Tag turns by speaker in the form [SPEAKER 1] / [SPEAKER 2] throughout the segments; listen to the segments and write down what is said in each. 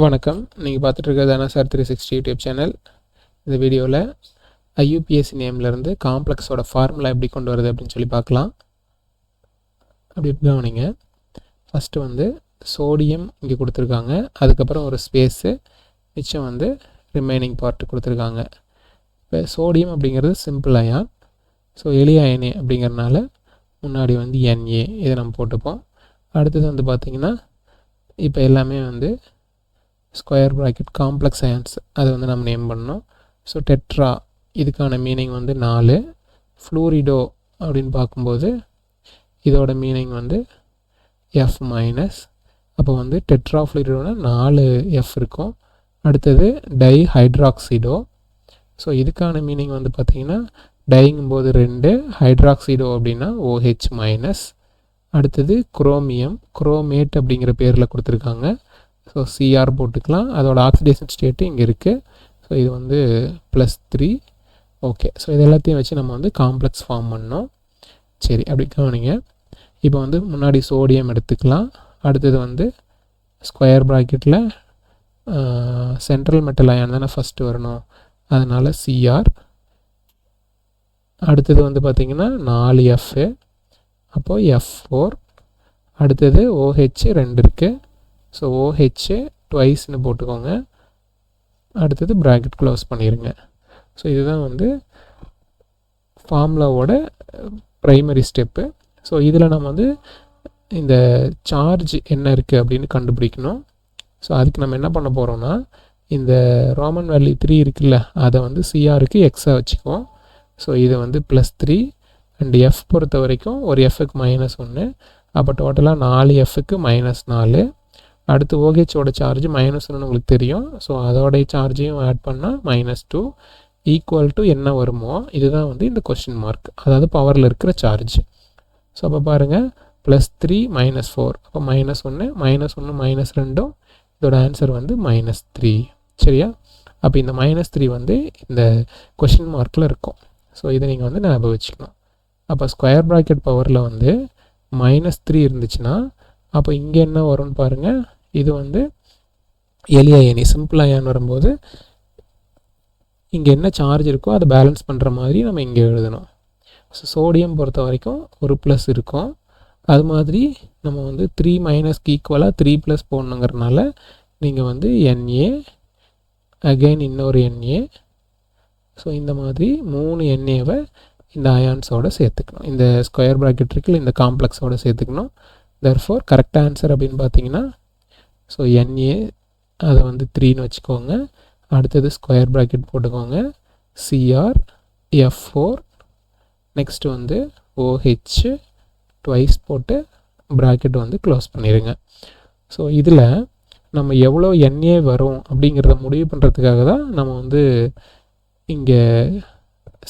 [SPEAKER 1] வணக்கம். நீங்கள் பார்த்துட்டு இருக்கிறது Anasar three sixty YouTube channel. இந்த வீடியோவில் ஐயூபிஎஸ்சி நேம்லேருந்து காம்ப்ளெக்ஸோட ஃபார்முலா எப்படி கொண்டு வருது அப்படின்னு சொல்லி பார்க்கலாம். அப்படி கவனிங்க ஃபஸ்ட்டு வந்து சோடியம் இங்கே கொடுத்துருக்காங்க. அதுக்கப்புறம் ஒரு ஸ்பேஸு மிச்சம் வந்து ரிமைனிங் பார்ட் கொடுத்துருக்காங்க. இப்போ சோடியம் அப்படிங்கிறது சிம்பிள் அயான் ஸோ எளிய அயனே அப்படிங்கிறனால முன்னாடி வந்து என்ஏ இதை நம்ம போட்டுப்போம். அடுத்தது வந்து பார்த்திங்கன்னா இப்போ எல்லாமே வந்து ஸ்கொயர் ப்ராக்கெட் காம்ப்ளெக்ஸ் அயன்ஸ் அதை வந்து நம்ம நேம் பண்ணோம் ஸோ டெட்ரா இதுக்கான மீனிங் வந்து நாலு. ஃப்ளூரிடோ அப்படின்னு பார்க்கும்போது இதோட மீனிங் வந்து எஃப் மைனஸ் அப்போ வந்து டெட்ரா ஃப்ளூரிடோனா நாலு எஃப் இருக்கும். அடுத்தது டை ஹைட்ராக்சிடோ ஸோ இதுக்கான மீனிங் வந்து பார்த்திங்கன்னா டைங்கும்போது ரெண்டு ஹைட்ராக்சிடோ அப்படின்னா ஓஹெச் மைனஸ் அடுத்தது குரோமியம் குரோமேட் அப்படிங்கிற பேரில் கொடுத்துருக்காங்க. ஸோ சிஆர் போட்டுக்கலாம். அதோட ஆக்சிடேஷன் ஸ்டேட்டு இங்கே இருக்குது ஸோ இது வந்து ப்ளஸ் த்ரீ ஓகே ஸோ இது எல்லாத்தையும் வச்சு நம்ம வந்து காம்ப்ளெக்ஸ் ஃபார்ம் பண்ணோம். சரி அப்படி கவனிங்க. இப்போ வந்து முன்னாடி சோடியம் எடுத்துக்கலாம். அடுத்தது வந்து ஸ்கொயர் ப்ராக்கெட்டில் சென்ட்ரல் மெட்டல் அயான் தானே ஃபஸ்ட்டு வரணும். அதனால் சிஆர் அடுத்தது வந்து பார்த்திங்கன்னா நாலு எஃப்ஏ அப்போது எஃப் ஃபோர் அடுத்தது ஓஹெச் ரெண்டு இருக்குது ஸோ ஓஹெச் ட்வைஸ்னு போட்டுக்கோங்க. அடுத்தது ப்ராக்கெட் க்ளோஸ் பண்ணிடுங்க ஸோ இதுதான் வந்து ஃபார்முலாவோட ப்ரைமரி ஸ்டெப்பு ஸோ இதில் நம்ம வந்து இந்த சார்ஜ் என்ன இருக்குது அப்படின்னு கண்டுபிடிக்கணும். ஸோ அதுக்கு நம்ம என்ன பண்ண போகிறோம்னா இந்த ரோமன் வேல்யூ த்ரீ இருக்குல்ல அதை வந்து சிஆருக்கு எக்ஸாக வச்சுக்குவோம். ஸோ இதை வந்து ப்ளஸ் த்ரீ அண்ட் எஃப் பொறுத்த வரைக்கும் ஒரு எஃப்க்கு மைனஸ் ஒன்று அப்போ டோட்டலாக நாலு எஃப்க்கு மைனஸ் நாலு. அடுத்து ஓஹெச்சோட சார்ஜ் மைனஸ்னு உங்களுக்கு தெரியும். ஸோ அதோடைய சார்ஜையும் ஆட் பண்ணால் மைனஸ் டூ ஈக்குவல் டு என்ன வருமோ இதுதான் வந்து இந்த கொஷின் மார்க் அதாவது பவரில் இருக்கிற சார்ஜ் ஸோ அப்போ பாருங்கள் ப்ளஸ் த்ரீ மைனஸ் ஃபோர் அப்போ மைனஸ் ஒன்று மைனஸ் ஒன்று மைனஸ் ரெண்டும். இதோட ஆன்சர் வந்து மைனஸ் த்ரீ சரியா? அப்போ இந்த மைனஸ் த்ரீ வந்து இந்த கொஷின் மார்க்கில் இருக்கும். ஸோ இதை நீங்கள் வந்து ஞாபகம் வச்சுக்கணும். அப்போ ஸ்கொயர் ப்ராக்கெட் பவரில் வந்து மைனஸ் த்ரீ இருந்துச்சுன்னா அப்போ இங்கே என்ன வரும்னு பாருங்கள் இது வந்து எளிய அயனி சிம்பிள் அயான் வரும்போது இங்கே என்ன சார்ஜ் இருக்கோ அதை பேலன்ஸ் பண்ணுற மாதிரி நம்ம இங்கே எழுதணும். ஸோ சோடியம் பொறுத்த வரைக்கும் ஒரு ப்ளஸ் இருக்கும். அது மாதிரி நம்ம வந்து த்ரீ மைனஸ்க்கு ஈக்குவலாக த்ரீ ப்ளஸ் போடணுங்கிறனால நீங்கள் வந்து என்ஏ அகெயின் இன்னொரு என்ஏ ஸோ இந்த மாதிரி மூணு என்ஏவை இந்த அயான்ஸோடு சேர்த்துக்கணும். இந்த ஸ்கொயர் ப்ராக்கெட் இருக்குல்ல இந்த காம்ப்ளெக்ஸோடு சேர்த்துக்கணும். தர்ஃபோர் கரெக்ட் ஆன்சர் அப்படின்னு பார்த்தீங்கன்னா ஸோ என்ஏ அதை வந்து த்ரீன்னு வச்சுக்கோங்க. அடுத்தது ஸ்கொயர் ப்ராக்கெட் போட்டுக்கோங்க. சிஆர் எஃப் ஃபோர் நெக்ஸ்ட் வந்து ஓஹெச் ட்வைஸ் போட்டு ப்ராக்கெட் வந்து க்ளோஸ் பண்ணிடுங்க ஸோ இதில் நம்ம எவ்வளோ என்ஏ வரும் அப்படிங்கிறத முடிவு பண்ணுறதுக்காக தான் நம்ம வந்து இங்கே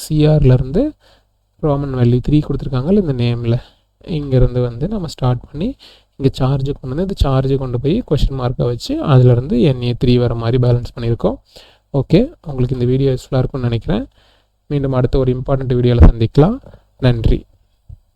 [SPEAKER 1] சிஆர்லேருந்து ரோமன் வேல்யூ த்ரீ கொடுத்துருக்காங்கல்ல இந்த நேமில் இங்கேருந்து வந்து நம்ம ஸ்டார்ட் பண்ணி இங்கே சார்ஜு கொண்டு வந்து இந்த சார்ஜை கொண்டு போய் கொஷின் மார்க்கை வச்சு அதிலேருந்து என்ஏ த்ரீ வர மாதிரி பேலன்ஸ் பண்ணியிருக்கோம். ஓகே உங்களுக்கு இந்த வீடியோ யூஸ்ஃபுல்லாக இருக்கும்னு நினைக்கிறேன். மீண்டும் அடுத்த ஒரு இம்பார்ட்டண்ட் வீடியோவில் சந்திக்கலாம். நன்றி.